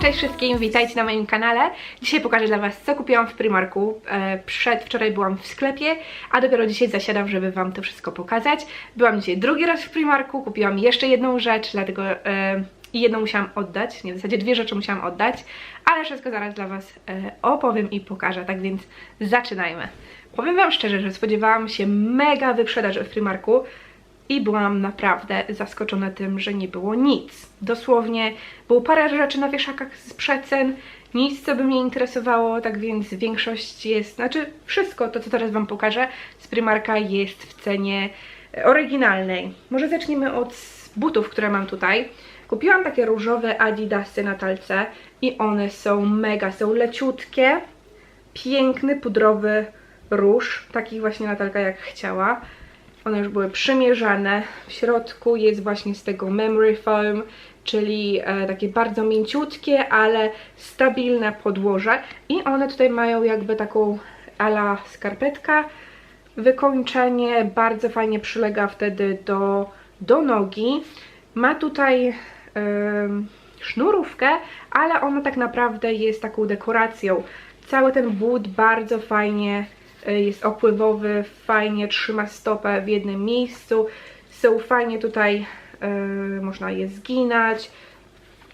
Cześć wszystkim, witajcie na moim kanale. Dzisiaj pokażę dla Was, co kupiłam w Primarku. E, Przedwczoraj byłam w sklepie, a dopiero dzisiaj zasiadam, żeby Wam to wszystko pokazać. Byłam dzisiaj drugi raz w Primarku, kupiłam jeszcze jedną rzecz, dlatego e, i jedną musiałam oddać. Nie, w zasadzie dwie rzeczy musiałam oddać, ale wszystko zaraz dla Was e, opowiem i pokażę, tak więc zaczynajmy. Powiem Wam szczerze, że spodziewałam się mega wyprzedaży w Primarku i byłam naprawdę zaskoczona tym, że nie było nic. Dosłownie było parę rzeczy na wieszakach z przecen, nic co by mnie interesowało, tak więc większość jest, znaczy wszystko to co teraz Wam pokażę z Primarka jest w cenie oryginalnej. Może zaczniemy od butów, które mam tutaj. Kupiłam takie różowe adidasy na talce i one są mega, są leciutkie, piękny pudrowy róż, taki właśnie Natalka jak chciała. One już były przymierzane. W środku jest właśnie z tego memory foam, czyli e, takie bardzo mięciutkie, ale stabilne podłoże. I one tutaj mają jakby taką ala skarpetka. Wykończenie bardzo fajnie przylega wtedy do, do nogi. Ma tutaj sznurówkę, ale ona tak naprawdę jest taką dekoracją. Cały ten but bardzo fajnie jest opływowy, fajnie trzyma stopę w jednym miejscu. Są fajnie tutaj, y, można je zginać.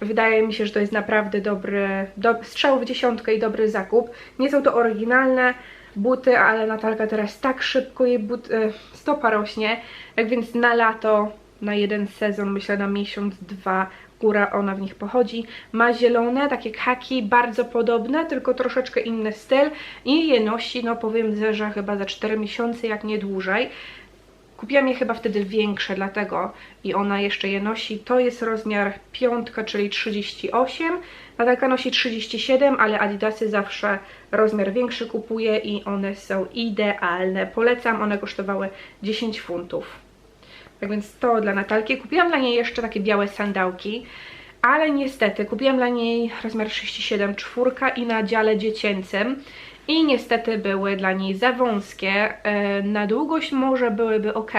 Wydaje mi się, że to jest naprawdę dobry do, strzał w dziesiątkę i dobry zakup. Nie są to oryginalne buty, ale Natalka teraz tak szybko jej but, y, stopa rośnie, jak więc na lato, na jeden sezon, myślę na miesiąc, dwa, góra ona w nich pochodzi. Ma zielone, takie kaki, bardzo podobne, tylko troszeczkę inny styl i je nosi, no powiem, że chyba za 4 miesiące, jak nie dłużej. Kupiłam je chyba wtedy większe, dlatego i ona jeszcze je nosi. To jest rozmiar piątka, czyli 38. Natalka nosi 37, ale Adidasy zawsze rozmiar większy kupuje i one są idealne. Polecam, one kosztowały 10 funtów. Tak więc to dla Natalki. Kupiłam dla niej jeszcze takie białe sandałki, ale niestety kupiłam dla niej rozmiar 37 czwórka i na dziale dziecięcym i niestety były dla niej za wąskie. E, Na długość może byłyby ok,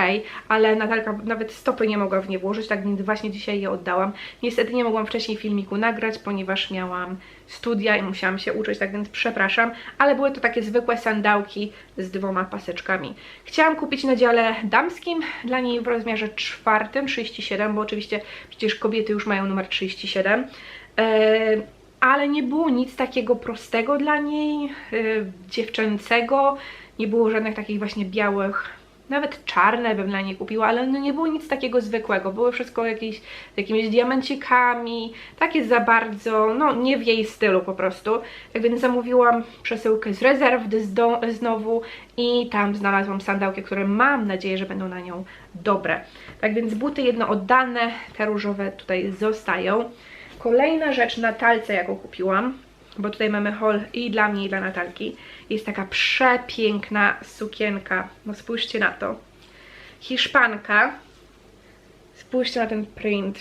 ale Natalka nawet stopy nie mogła w nie włożyć, tak więc właśnie dzisiaj je oddałam. Niestety nie mogłam wcześniej filmiku nagrać, ponieważ miałam studia i musiałam się uczyć, tak więc przepraszam, ale były to takie zwykłe sandałki z dwoma paseczkami. Chciałam kupić na dziale damskim, dla niej w rozmiarze czwartym, 37, bo oczywiście przecież kobiety już mają numer 37. Eee, ale nie było nic takiego prostego dla niej, yy, dziewczęcego, nie było żadnych takich właśnie białych, nawet czarne bym dla niej kupiła, ale no nie było nic takiego zwykłego, było wszystko jakieś, z jakimiś diamencikami, takie za bardzo, no nie w jej stylu po prostu, tak więc zamówiłam przesyłkę z rezerw znowu i tam znalazłam sandałki, które mam nadzieję, że będą na nią dobre. Tak więc buty jedno oddane, te różowe tutaj zostają. Kolejna rzecz na talce, jaką kupiłam, bo tutaj mamy haul i dla mnie, i dla Natalki, jest taka przepiękna sukienka. No spójrzcie na to. Hiszpanka. Spójrzcie na ten print.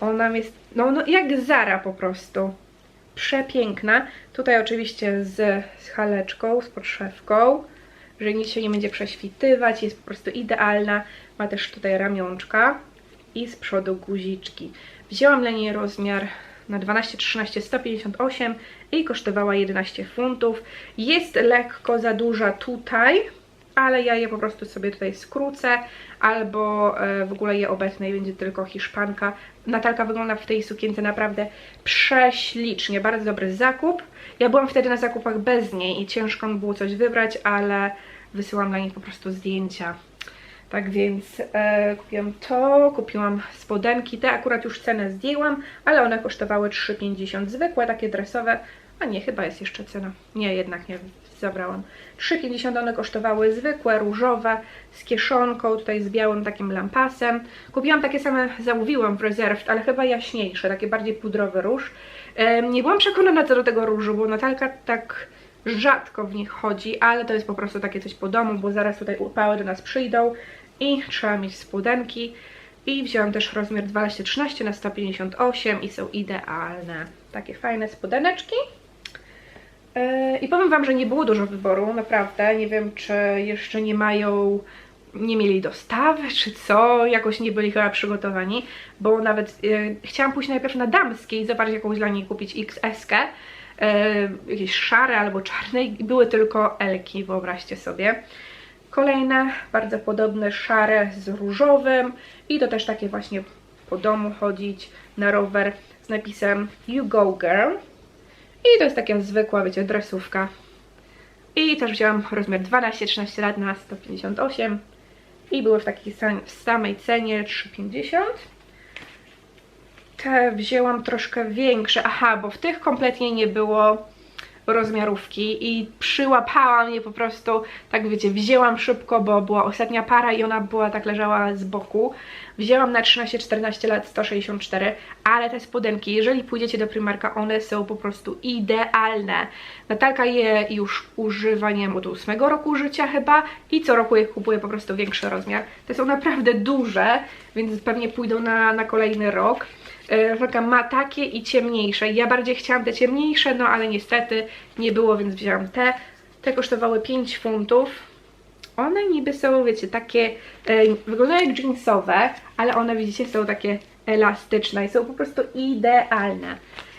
Ona jest, no, no jak Zara po prostu. Przepiękna. Tutaj oczywiście z, z haleczką, z podszewką, że nic się nie będzie prześwitywać. Jest po prostu idealna. Ma też tutaj ramionczka i z przodu guziczki. Wzięłam dla niej rozmiar na 12, 13, 158 i kosztowała 11 funtów. Jest lekko za duża tutaj, ale ja je po prostu sobie tutaj skrócę albo e, w ogóle je obetnę i będzie tylko hiszpanka. Natalka wygląda w tej sukience naprawdę prześlicznie, bardzo dobry zakup. Ja byłam wtedy na zakupach bez niej i ciężko mi było coś wybrać, ale wysyłam dla niej po prostu zdjęcia. Tak więc e, kupiłam to, kupiłam spodenki, te akurat już cenę zdjęłam, ale one kosztowały 3,50. Zwykłe, takie dresowe, a nie, chyba jest jeszcze cena. Nie, jednak nie, zabrałam. 3,50 one kosztowały zwykłe, różowe, z kieszonką, tutaj z białym takim lampasem. Kupiłam takie same, zamówiłam w Reserved, ale chyba jaśniejsze, takie bardziej pudrowy róż. E, nie byłam przekonana co do tego różu, bo Natalka tak rzadko w nich chodzi, ale to jest po prostu takie coś po domu, bo zaraz tutaj upały do nas przyjdą i trzeba mieć spodenki. I wziąłam też rozmiar 12-13 na 158 i są idealne. Takie fajne spodeneczki. Yy, I powiem Wam, że nie było dużo wyboru, naprawdę. Nie wiem, czy jeszcze nie mają nie mieli dostawy, czy co, jakoś nie byli chyba przygotowani, bo nawet e, chciałam pójść najpierw na damskie i zobaczyć jakąś dla niej kupić XS-kę, e, jakieś szare albo czarne i były tylko Elki, wyobraźcie sobie. Kolejne, bardzo podobne, szare z różowym i to też takie właśnie po domu chodzić na rower z napisem You Go Girl. I to jest taka zwykła, wiecie, dresówka. I też wzięłam rozmiar 12-13 lat na 158 i były w takiej samej cenie 3,50. Te wzięłam troszkę większe, aha, bo w tych kompletnie nie było rozmiarówki i przyłapałam je po prostu, tak wiecie, wzięłam szybko, bo była ostatnia para i ona była tak leżała z boku. Wzięłam na 13-14 lat 164, ale te spodenki, jeżeli pójdziecie do Primarka, one są po prostu idealne. Natalka je już używa, nie wiem, od 8 roku życia chyba i co roku je kupuje po prostu większy rozmiar. Te są naprawdę duże, więc pewnie pójdą na, na kolejny rok. Taka ma takie i ciemniejsze. Ja bardziej chciałam te ciemniejsze, no ale niestety nie było, więc wzięłam te. Te kosztowały 5 funtów. One niby są, wiecie, takie, e, wyglądają jak jeansowe, ale one, widzicie, są takie elastyczne i są po prostu idealne.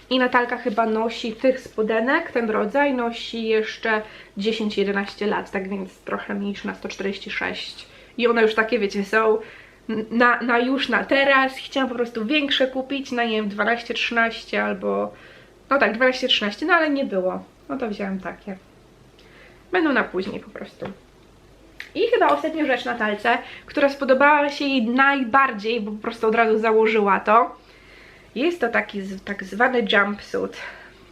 I Natalka chyba nosi tych spodenek, ten rodzaj nosi jeszcze 10-11 lat, tak więc trochę mniej niż na 146. I one już takie, wiecie, są na, na już na teraz. Chciałam po prostu większe kupić, na nie wiem, 12-13 albo... No tak, 12-13, no ale nie było. No to wziąłem takie. Będą na później po prostu. I chyba ostatnia rzecz na talce, która spodobała się jej najbardziej, bo po prostu od razu założyła to. Jest to taki tak zwany jumpsuit.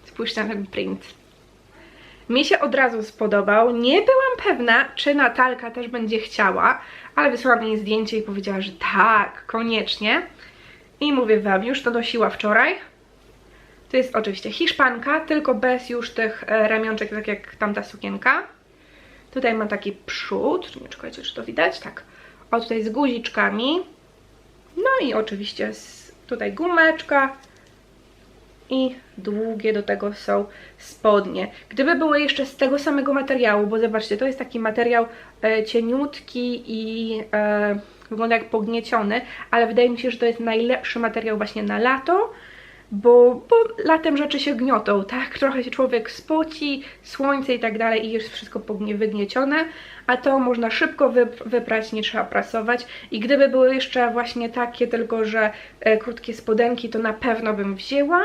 Spójrzcie na ten print. Mi się od razu spodobał. Nie byłam pewna, czy Natalka też będzie chciała, ale wysłała mi zdjęcie i powiedziała, że tak, koniecznie. I mówię wam, już to nosiła wczoraj. To jest oczywiście hiszpanka, tylko bez już tych e, ramionczek, tak jak tamta sukienka. Tutaj ma taki przód, nie czekajcie, czy to widać, tak. O, tutaj z guziczkami. No i oczywiście z, tutaj gumeczka, i długie do tego są spodnie. Gdyby były jeszcze z tego samego materiału, bo zobaczcie, to jest taki materiał e, cieniutki i e, wygląda jak pognieciony, ale wydaje mi się, że to jest najlepszy materiał właśnie na lato, bo, bo latem rzeczy się gniotą, tak? Trochę się człowiek spoci, słońce i tak dalej i jest wszystko wygniecione, a to można szybko wyp wyprać, nie trzeba prasować i gdyby były jeszcze właśnie takie, tylko że e, krótkie spodenki, to na pewno bym wzięła,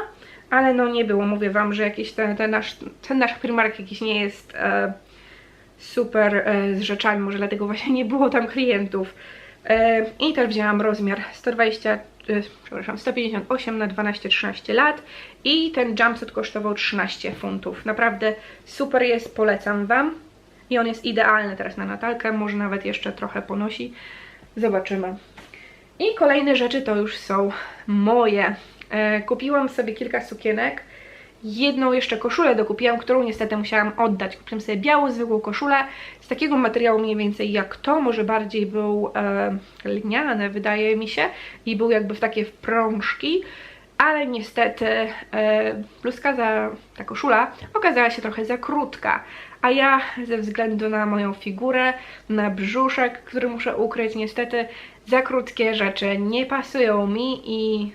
ale no nie było, mówię Wam, że jakiś ten, ten, nasz, ten nasz Primark jakiś nie jest e, super e, z rzeczami, może dlatego właśnie nie było tam klientów. E, I też wzięłam rozmiar 120, e, przepraszam, 158 na 12-13 lat i ten jumpsuit kosztował 13 funtów. Naprawdę super jest, polecam Wam. I on jest idealny teraz na Natalkę, może nawet jeszcze trochę ponosi. Zobaczymy. I kolejne rzeczy to już są moje. E, kupiłam sobie kilka sukienek. Jedną jeszcze koszulę dokupiłam, którą niestety musiałam oddać. Kupiłam sobie białą, zwykłą koszulę z takiego materiału mniej więcej jak to, może bardziej był e, lniany, wydaje mi się, i był jakby w takie wprążki, ale niestety e, bluzka, za, ta koszula okazała się trochę za krótka, a ja ze względu na moją figurę, na brzuszek, który muszę ukryć, niestety za krótkie rzeczy nie pasują mi i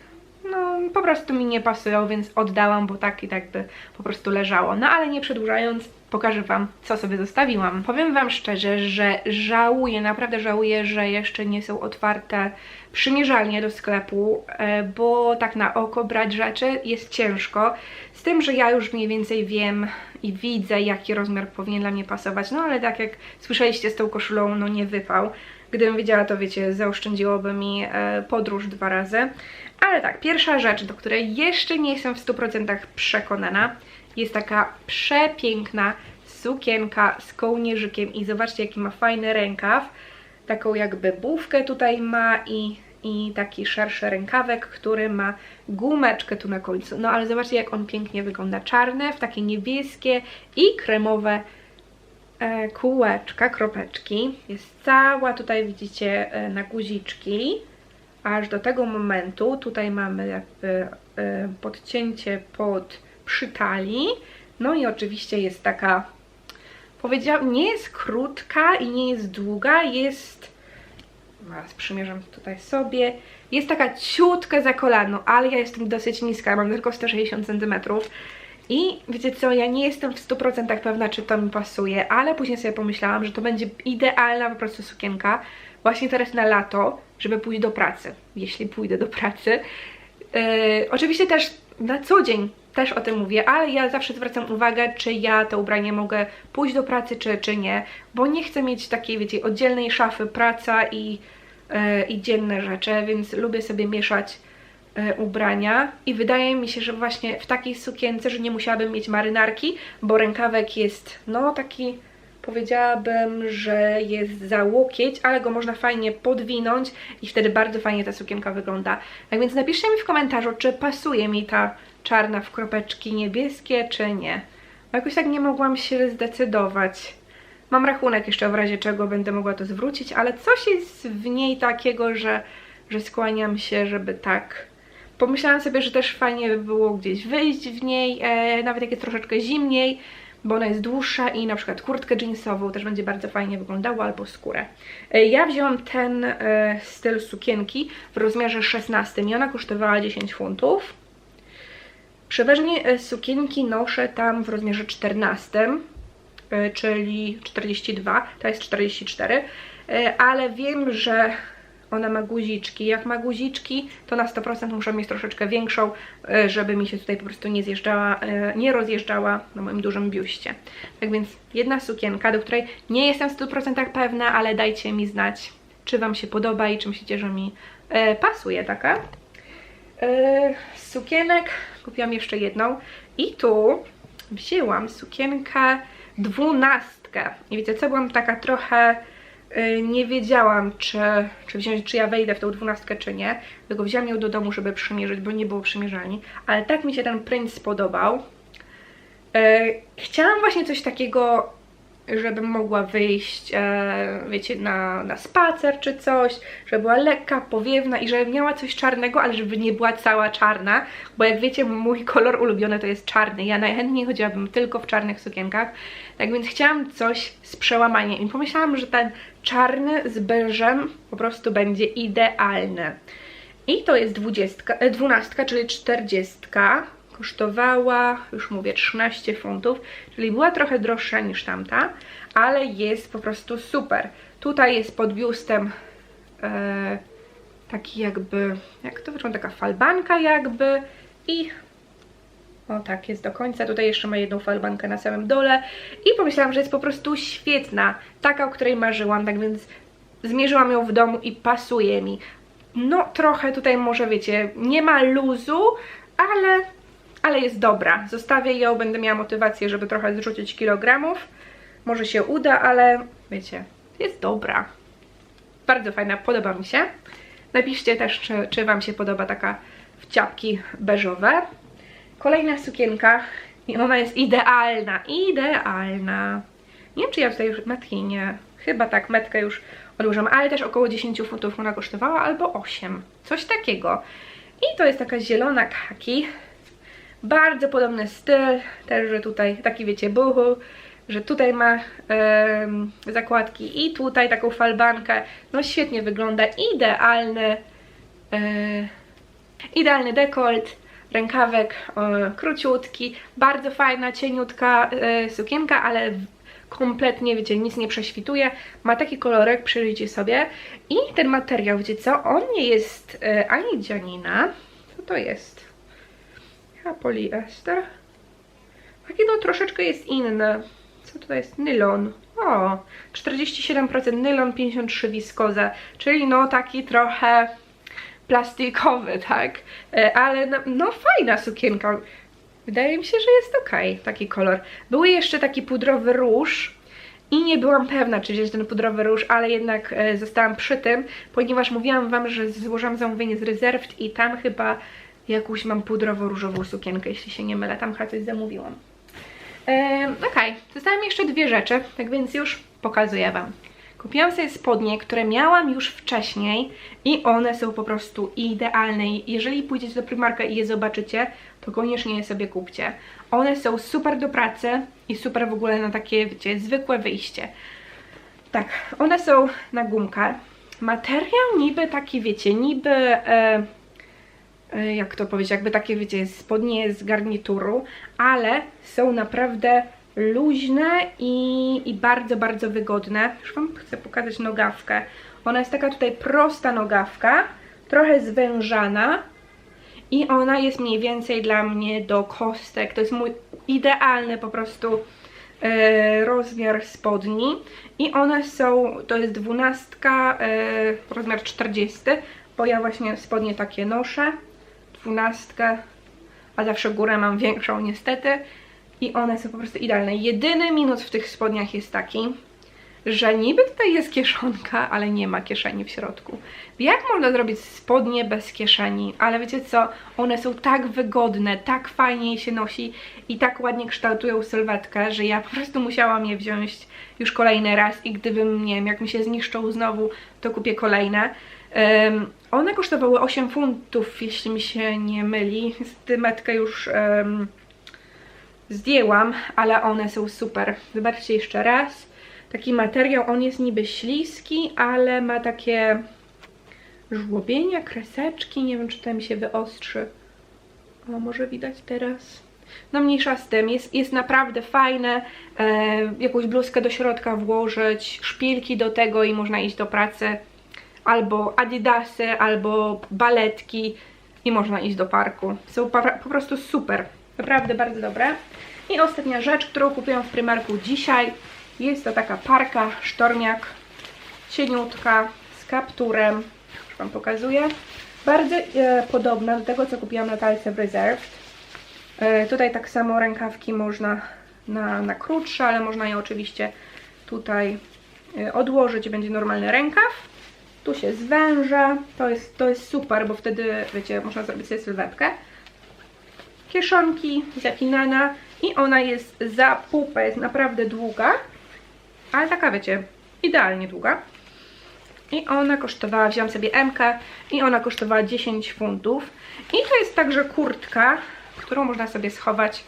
no po prostu mi nie pasują, więc oddałam, bo tak i tak by po prostu leżało. No ale nie przedłużając, pokażę Wam, co sobie zostawiłam. Powiem Wam szczerze, że żałuję, naprawdę żałuję, że jeszcze nie są otwarte przymierzalnie do sklepu, e, bo tak na oko brać rzeczy jest ciężko. Z tym, że ja już mniej więcej wiem i widzę, jaki rozmiar powinien dla mnie pasować, no ale tak jak słyszeliście z tą koszulą, no nie wypał. Gdybym wiedziała, to wiecie, zaoszczędziłoby mi e, podróż dwa razy. Ale tak, pierwsza rzecz, do której jeszcze nie jestem w 100% przekonana, jest taka przepiękna sukienka z kołnierzykiem i zobaczcie, jaki ma fajny rękaw. Taką jakby bufkę tutaj ma i, i taki szerszy rękawek, który ma gumeczkę tu na końcu. No ale zobaczcie, jak on pięknie wygląda. Czarne, w takie niebieskie i kremowe e, kółeczka, kropeczki. Jest cała tutaj, widzicie, e, na guziczki aż do tego momentu. Tutaj mamy jakby e, podcięcie pod przytali. No i oczywiście jest taka, powiedziałam, nie jest krótka i nie jest długa, jest Teraz przymierzam tutaj sobie. Jest taka ciutka za kolano, ale ja jestem dosyć niska, mam tylko 160 cm. I wiecie co, ja nie jestem w 100% pewna, czy to mi pasuje, ale później sobie pomyślałam, że to będzie idealna po prostu sukienka właśnie teraz na lato, żeby pójść do pracy, jeśli pójdę do pracy. Yy, oczywiście też na co dzień też o tym mówię, ale ja zawsze zwracam uwagę, czy ja to ubranie mogę pójść do pracy, czy, czy nie, bo nie chcę mieć takiej, wiecie, oddzielnej szafy praca i, yy, i dzienne rzeczy, więc lubię sobie mieszać yy, ubrania i wydaje mi się, że właśnie w takiej sukience, że nie musiałabym mieć marynarki, bo rękawek jest, no, taki powiedziałabym, że jest za łokieć, ale go można fajnie podwinąć i wtedy bardzo fajnie ta sukienka wygląda. Tak więc napiszcie mi w komentarzu, czy pasuje mi ta czarna w kropeczki niebieskie, czy nie. Bo jakoś tak nie mogłam się zdecydować. Mam rachunek jeszcze w razie czego będę mogła to zwrócić, ale coś jest w niej takiego, że, że skłaniam się, żeby tak... Pomyślałam sobie, że też fajnie by było gdzieś wyjść w niej, e, nawet jak jest troszeczkę zimniej, bo ona jest dłuższa i na przykład kurtkę jeansową też będzie bardzo fajnie wyglądała, albo skórę. E, ja wzięłam ten e, styl sukienki w rozmiarze 16 i ona kosztowała 10 funtów. Przeważnie e, sukienki noszę tam w rozmiarze 14, e, czyli 42, to jest 44, e, ale wiem, że ona ma guziczki. Jak ma guziczki, to na 100% muszę mieć troszeczkę większą, e, żeby mi się tutaj po prostu nie zjeżdżała, e, nie rozjeżdżała na moim dużym biuście. Tak więc jedna sukienka, do której nie jestem w 100% pewna, ale dajcie mi znać, czy Wam się podoba i czy myślicie, że mi e, pasuje taka. Sukienek kupiłam jeszcze jedną i tu wzięłam sukienkę dwunastkę. I wiecie co, byłam taka trochę nie wiedziałam, czy, czy wziąć, czy ja wejdę w tą dwunastkę, czy nie. Tylko wziąłam ją do domu, żeby przymierzyć, bo nie było przymierzalni. Ale tak mi się ten print spodobał. Y, chciałam właśnie coś takiego, żebym mogła wyjść, e, wiecie, na, na spacer czy coś, żeby była lekka, powiewna i żeby miała coś czarnego, ale żeby nie była cała czarna, bo jak wiecie, mój kolor ulubiony to jest czarny. Ja najchętniej chodziłabym tylko w czarnych sukienkach, tak więc chciałam coś z przełamaniem i pomyślałam, że ten czarny z beżem po prostu będzie idealny. I to jest dwudziestka, e, dwunastka, czyli czterdziestka. Kosztowała, już mówię, 13 funtów, czyli była trochę droższa niż tamta, ale jest po prostu super. Tutaj jest pod biustem e, taki jakby, jak to wygląda, taka falbanka jakby i o tak, jest do końca. Tutaj jeszcze ma jedną falbankę na samym dole. I pomyślałam, że jest po prostu świetna. Taka, o której marzyłam, tak więc zmierzyłam ją w domu i pasuje mi. No trochę tutaj może, wiecie, nie ma luzu, ale, ale jest dobra. Zostawię ją, będę miała motywację, żeby trochę zrzucić kilogramów. Może się uda, ale wiecie, jest dobra. Bardzo fajna, podoba mi się. Napiszcie też, czy, czy Wam się podoba taka wciapki beżowe. Kolejna sukienka i ona jest idealna, idealna. Nie wiem, czy ja tutaj już metki nie... Chyba tak, metkę już odłożyłam, ale też około 10 funtów ona kosztowała, albo 8. Coś takiego. I to jest taka zielona kaki. Bardzo podobny styl, też, że tutaj taki wiecie, buchu, że tutaj ma zakładki i tutaj taką falbankę. No świetnie wygląda, idealny, yy, idealny dekolt rękawek e, króciutki, bardzo fajna, cieniutka e, sukienka, ale kompletnie, wiecie, nic nie prześwituje. Ma taki kolorek, przyjrzyjcie sobie. I ten materiał, wiecie co, on nie jest e, ani dzianina. Co to jest? Chyba poliester. Taki no troszeczkę jest inny. Co to jest? Nylon. O, 47% nylon, 53 wiskoza, czyli no taki trochę plastikowy, tak? E, ale no, no fajna sukienka. Wydaje mi się, że jest ok, taki kolor. Był jeszcze taki pudrowy róż i nie byłam pewna, czy wziąć ten pudrowy róż, ale jednak e, zostałam przy tym, ponieważ mówiłam Wam, że złożyłam zamówienie z Reserved i tam chyba jakąś mam pudrowo-różową sukienkę, jeśli się nie mylę, tam chyba coś zamówiłam. E, ok, zostały mi jeszcze dwie rzeczy, tak więc już pokazuję Wam. Kupiłam sobie spodnie, które miałam już wcześniej i one są po prostu idealne. Jeżeli pójdziecie do Primarka i je zobaczycie, to koniecznie je sobie kupcie. One są super do pracy i super w ogóle na takie, wiecie, zwykłe wyjście. Tak, one są na gumkę materiał niby taki, wiecie, niby, e, jak to powiedzieć, jakby takie, wiecie, spodnie z garnituru, ale są naprawdę luźne i, i bardzo, bardzo wygodne. Już Wam chcę pokazać nogawkę. Ona jest taka tutaj prosta nogawka, trochę zwężana i ona jest mniej więcej dla mnie do kostek. To jest mój idealny po prostu e, rozmiar spodni i one są, to jest dwunastka, e, rozmiar 40, bo ja właśnie spodnie takie noszę, dwunastkę, a zawsze górę mam większą niestety i one są po prostu idealne. Jedyny minus w tych spodniach jest taki, że niby tutaj jest kieszonka, ale nie ma kieszeni w środku. Jak można zrobić spodnie bez kieszeni? Ale wiecie co? One są tak wygodne, tak fajnie się nosi i tak ładnie kształtują sylwetkę, że ja po prostu musiałam je wziąć już kolejny raz i gdybym, nie wiem, jak mi się zniszczą znowu, to kupię kolejne. Um, one kosztowały 8 funtów, jeśli mi się nie myli. Stymetkę już um, zdjęłam, ale one są super. Zobaczcie jeszcze raz taki materiał, on jest niby śliski, ale ma takie żłobienia, kreseczki, nie wiem czy to mi się wyostrzy. O, może widać teraz? No mniejsza z tym, jest, jest naprawdę fajne, e, jakąś bluzkę do środka włożyć, szpilki do tego i można iść do pracy, albo adidasy, albo baletki i można iść do parku. Są po, prostu super, naprawdę bardzo dobre. I ostatnia rzecz, którą kupiłam w Primarku dzisiaj, jest to taka parka, sztormiak, cieniutka, z kapturem, już Wam pokazuję. Bardzo e, podobna do tego, co kupiłam na talce w Reserved. E, tutaj tak samo rękawki można na, na krótsze, ale można je oczywiście tutaj e, odłożyć, będzie normalny rękaw. Tu się zwęża, to jest, to jest super, bo wtedy, wiecie, można zrobić sobie sylwetkę. Kieszonki zapinana i ona jest za pupę, jest naprawdę długa ale taka wiecie, idealnie długa. I ona kosztowała, wziąłam sobie MK i ona kosztowała 10 funtów. I to jest także kurtka, którą można sobie schować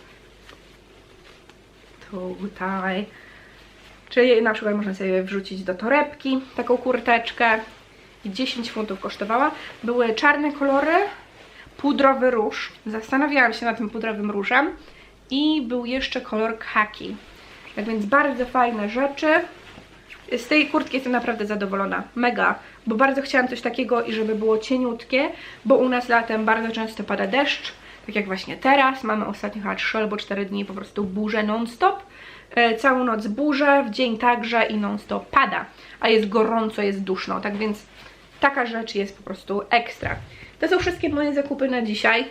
tutaj. Czyli na przykład można sobie wrzucić do torebki taką kurteczkę. I 10 funtów kosztowała. Były czarne kolory, pudrowy róż. Zastanawiałam się nad tym pudrowym różem. I był jeszcze kolor khaki. Tak więc bardzo fajne rzeczy. Z tej kurtki jestem naprawdę zadowolona. Mega. Bo bardzo chciałam coś takiego i żeby było cieniutkie, bo u nas latem bardzo często pada deszcz. Tak jak właśnie teraz. Mamy ostatnio chyba 3 albo 4 dni po prostu burzę non-stop. E, całą noc burzę, w dzień także i non-stop pada. A jest gorąco, jest duszno. Tak więc taka rzecz jest po prostu ekstra. To są wszystkie moje zakupy na dzisiaj.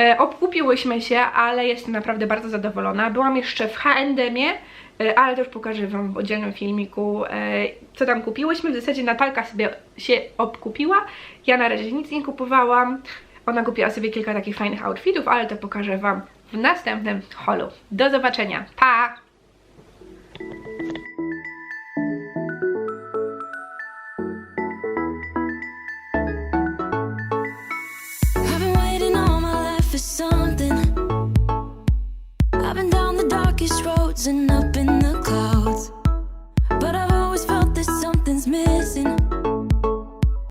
E, obkupiłyśmy się, ale jestem naprawdę bardzo zadowolona. Byłam jeszcze w H&M-ie, e, ale to już pokażę Wam w oddzielnym filmiku, e, co tam kupiłyśmy. W zasadzie Natalka sobie się obkupiła, ja na razie nic nie kupowałam. Ona kupiła sobie kilka takich fajnych outfitów, ale to pokażę Wam w następnym holu. Do zobaczenia, pa! these roads and up and down.